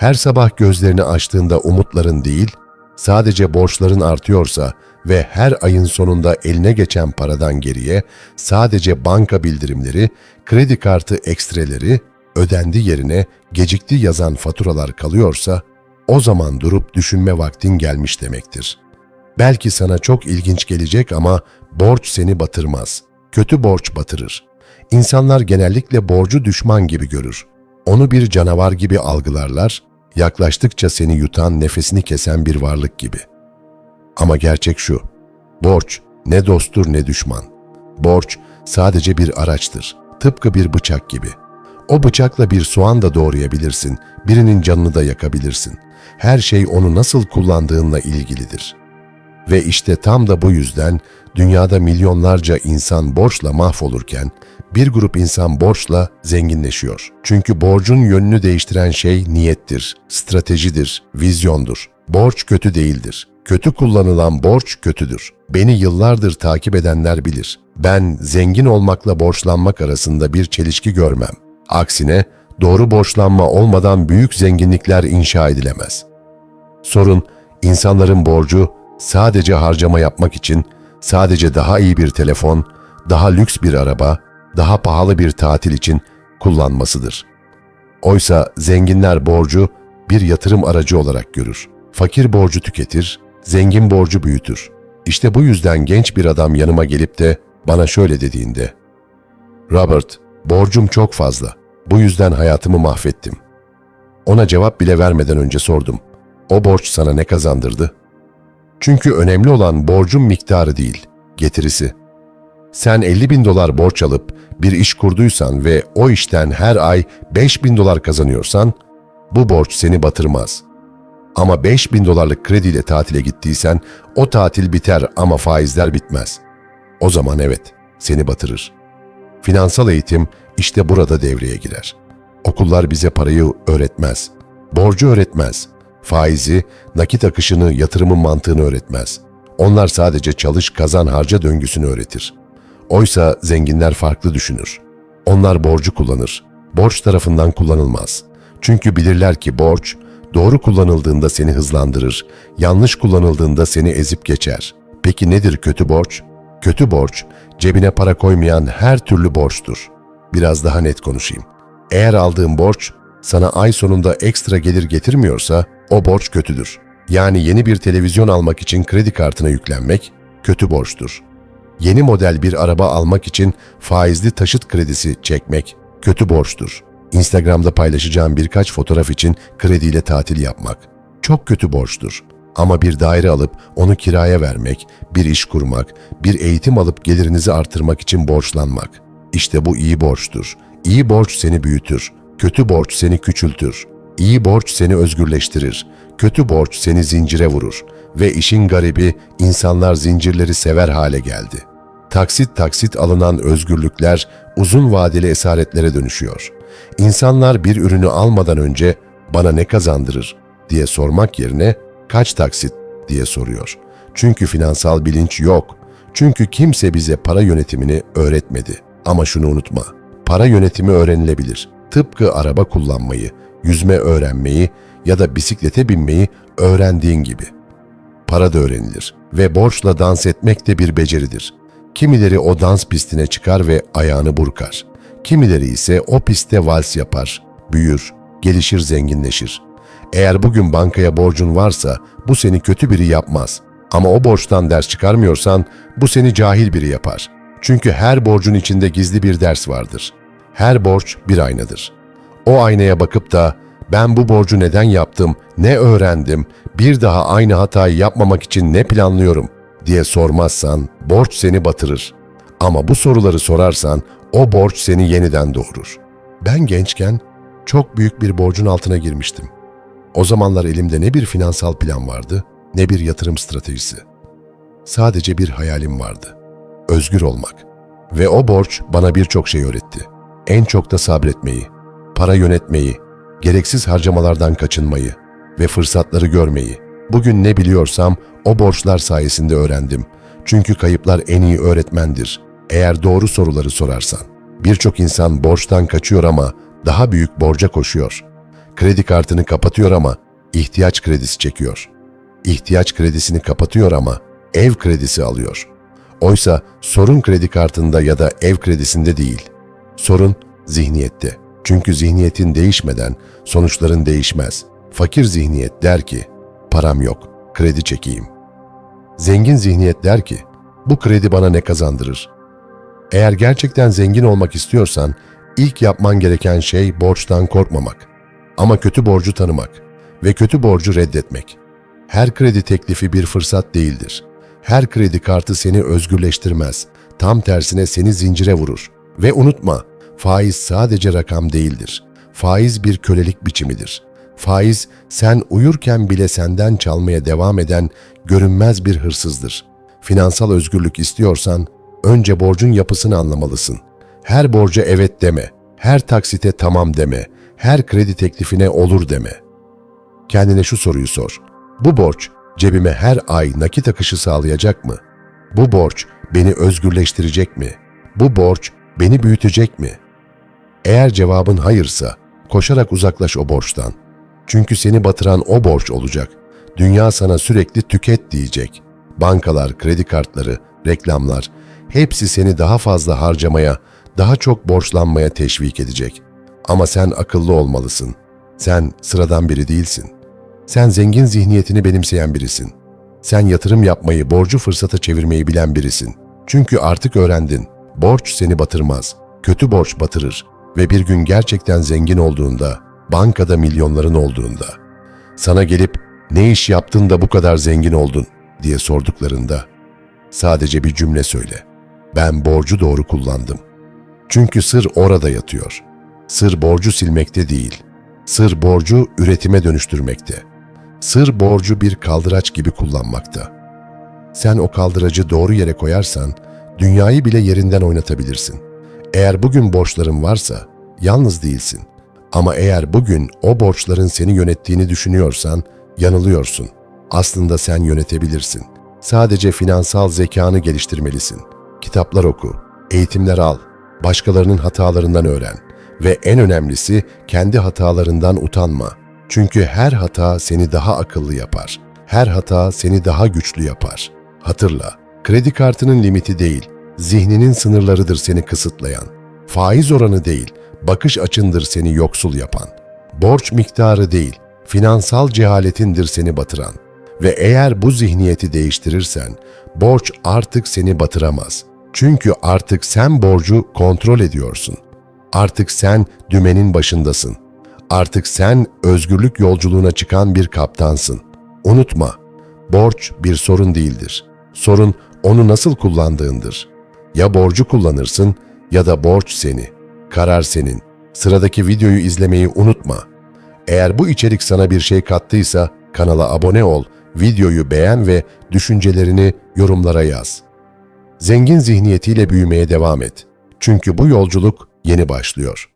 Her sabah gözlerini açtığında umutların değil, sadece borçların artıyorsa ve her ayın sonunda eline geçen paradan geriye sadece banka bildirimleri, kredi kartı ekstreleri, ödendi yerine gecikti yazan faturalar kalıyorsa, o zaman durup düşünme vaktin gelmiş demektir. Belki sana çok ilginç gelecek ama borç seni batırmaz. Kötü borç batırır. İnsanlar genellikle borcu düşman gibi görür. Onu bir canavar gibi algılarlar, yaklaştıkça seni yutan, nefesini kesen bir varlık gibi. Ama gerçek şu, borç ne dosttur ne düşman. Borç sadece bir araçtır, tıpkı bir bıçak gibi. O bıçakla bir soğan da doğrayabilirsin, birinin canını da yakabilirsin. Her şey onu nasıl kullandığınla ilgilidir. Ve işte tam da bu yüzden dünyada milyonlarca insan borçla mahvolurken bir grup insan borçla zenginleşiyor. Çünkü borcun yönünü değiştiren şey niyettir, stratejidir, vizyondur. Borç kötü değildir. Kötü kullanılan borç kötüdür. Beni yıllardır takip edenler bilir. Ben zengin olmakla borçlanmak arasında bir çelişki görmem. Aksine doğru borçlanma olmadan büyük zenginlikler inşa edilemez. Sorun insanların borcu sadece harcama yapmak için sadece daha iyi bir telefon, daha lüks bir araba, daha pahalı bir tatil için kullanmasıdır. Oysa zenginler borcu bir yatırım aracı olarak görür. Fakir borcu tüketir, zengin borcu büyütür. İşte bu yüzden genç bir adam yanıma gelip de bana şöyle dediğinde, Robert, borcum çok fazla. Bu yüzden hayatımı mahvettim. Ona cevap bile vermeden önce sordum. O borç sana ne kazandırdı? Çünkü önemli olan borcun miktarı değil, getirisi. Sen 50 bin dolar borç alıp bir iş kurduysan ve o işten her ay 5 bin dolar kazanıyorsan, bu borç seni batırmaz. Ama 5 bin dolarlık krediyle tatile gittiysen, o tatil biter ama faizler bitmez. O zaman evet, seni batırır. Finansal eğitim işte burada devreye girer. Okullar bize parayı öğretmez, borcu öğretmez, faizi, nakit akışını, yatırımın mantığını öğretmez. Onlar sadece çalış, kazan, harca döngüsünü öğretir. Oysa zenginler farklı düşünür. Onlar borcu kullanır. Borç tarafından kullanılmaz. Çünkü bilirler ki borç, doğru kullanıldığında seni hızlandırır, yanlış kullanıldığında seni ezip geçer. Peki nedir kötü borç? Kötü borç, cebine para koymayan her türlü borçtur. Biraz daha net konuşayım. Eğer aldığın borç sana ay sonunda ekstra gelir getirmiyorsa o borç kötüdür. Yani yeni bir televizyon almak için kredi kartına yüklenmek kötü borçtur. Yeni model bir araba almak için faizli taşıt kredisi çekmek kötü borçtur. Instagram'da paylaşacağım birkaç fotoğraf için krediyle tatil yapmak çok kötü borçtur. Ama bir daire alıp onu kiraya vermek, bir iş kurmak, bir eğitim alıp gelirinizi artırmak için borçlanmak. İşte bu iyi borçtur. İyi borç seni büyütür. Kötü borç seni küçültür. İyi borç seni özgürleştirir. Kötü borç seni zincire vurur. Ve işin garibi insanlar zincirleri sever hale geldi. Taksit taksit alınan özgürlükler uzun vadeli esaretlere dönüşüyor. İnsanlar bir ürünü almadan önce bana ne kazandırır diye sormak yerine kaç taksit diye soruyor. Çünkü finansal bilinç yok. Çünkü kimse bize para yönetimini öğretmedi. Ama şunu unutma, para yönetimi öğrenilebilir. Tıpkı araba kullanmayı, yüzme öğrenmeyi ya da bisiklete binmeyi öğrendiğin gibi. Para da öğrenilir ve borçla dans etmek de bir beceridir. Kimileri o dans pistine çıkar ve ayağını burkar. Kimileri ise o pistte vals yapar, büyür, gelişir, zenginleşir. Eğer bugün bankaya borcun varsa bu seni kötü biri yapmaz. Ama o borçtan ders çıkarmıyorsan bu seni cahil biri yapar. Çünkü her borcun içinde gizli bir ders vardır. Her borç bir aynadır. O aynaya bakıp da ben bu borcu neden yaptım, ne öğrendim, bir daha aynı hatayı yapmamak için ne planlıyorum diye sormazsan borç seni batırır. Ama bu soruları sorarsan o borç seni yeniden doğurur. Ben gençken çok büyük bir borcun altına girmiştim. O zamanlar elimde ne bir finansal plan vardı, ne bir yatırım stratejisi. Sadece bir hayalim vardı. Özgür olmak. Ve o borç bana birçok şey öğretti. En çok da sabretmeyi, para yönetmeyi, gereksiz harcamalardan kaçınmayı ve fırsatları görmeyi. Bugün ne biliyorsam o borçlar sayesinde öğrendim. Çünkü kayıplar en iyi öğretmendir. Eğer doğru soruları sorarsan. Birçok insan borçtan kaçıyor ama daha büyük borca koşuyor. Kredi kartını kapatıyor ama ihtiyaç kredisi çekiyor. İhtiyaç kredisini kapatıyor ama ev kredisi alıyor. Oysa sorun kredi kartında ya da ev kredisinde değil. Sorun zihniyette. Çünkü zihniyetin değişmeden sonuçların değişmez. Fakir zihniyet der ki, param yok, kredi çekeyim. Zengin zihniyet der ki, bu kredi bana ne kazandırır? Eğer gerçekten zengin olmak istiyorsan, ilk yapman gereken şey borçtan korkmamak. Ama kötü borcu tanımak ve kötü borcu reddetmek. Her kredi teklifi bir fırsat değildir. Her kredi kartı seni özgürleştirmez. Tam tersine seni zincire vurur. Ve unutma, faiz sadece rakam değildir. Faiz bir kölelik biçimidir. Faiz, sen uyurken bile senden çalmaya devam eden görünmez bir hırsızdır. Finansal özgürlük istiyorsan, önce borcun yapısını anlamalısın. Her borca evet deme, her taksite tamam deme, her kredi teklifine olur deme. Kendine şu soruyu sor. Bu borç cebime her ay nakit akışı sağlayacak mı? Bu borç beni özgürleştirecek mi? Bu borç beni büyütecek mi? Eğer cevabın hayırsa koşarak uzaklaş o borçtan. Çünkü seni batıran o borç olacak. Dünya sana sürekli tüket diyecek. Bankalar, kredi kartları, reklamlar hepsi seni daha fazla harcamaya, daha çok borçlanmaya teşvik edecek. Ama sen akıllı olmalısın. Sen sıradan biri değilsin. Sen zengin zihniyetini benimseyen birisin. Sen yatırım yapmayı, borcu fırsata çevirmeyi bilen birisin. Çünkü artık öğrendin. Borç seni batırmaz. Kötü borç batırır. Ve bir gün gerçekten zengin olduğunda, bankada milyonların olduğunda, sana gelip ne iş yaptın da bu kadar zengin oldun diye sorduklarında sadece bir cümle söyle. Ben borcu doğru kullandım. Çünkü sır orada yatıyor. Sır borcu silmekte değil. Sır borcu üretime dönüştürmekte. Sır borcu bir kaldıraç gibi kullanmakta. Sen o kaldıracı doğru yere koyarsan dünyayı bile yerinden oynatabilirsin. Eğer bugün borçların varsa yalnız değilsin. Ama eğer bugün o borçların seni yönettiğini düşünüyorsan yanılıyorsun. Aslında sen yönetebilirsin. Sadece finansal zekanı geliştirmelisin. Kitaplar oku, eğitimler al, başkalarının hatalarından öğren ve en önemlisi kendi hatalarından utanma. Çünkü her hata seni daha akıllı yapar. Her hata seni daha güçlü yapar. Hatırla, kredi kartının limiti değil, zihninin sınırlarıdır seni kısıtlayan. Faiz oranı değil, bakış açındır seni yoksul yapan. Borç miktarı değil, finansal cehaletindir seni batıran. Ve eğer bu zihniyeti değiştirirsen, borç artık seni batıramaz. Çünkü artık sen borcu kontrol ediyorsun. Artık sen dümenin başındasın. Artık sen özgürlük yolculuğuna çıkan bir kaptansın. Unutma, borç bir sorun değildir. Sorun onu nasıl kullandığındır. Ya borcu kullanırsın ya da borç seni. Karar senin. Sıradaki videoyu izlemeyi unutma. Eğer bu içerik sana bir şey kattıysa kanala abone ol, videoyu beğen ve düşüncelerini yorumlara yaz. Zengin zihniyetiyle büyümeye devam et. Çünkü bu yolculuk yeni başlıyor.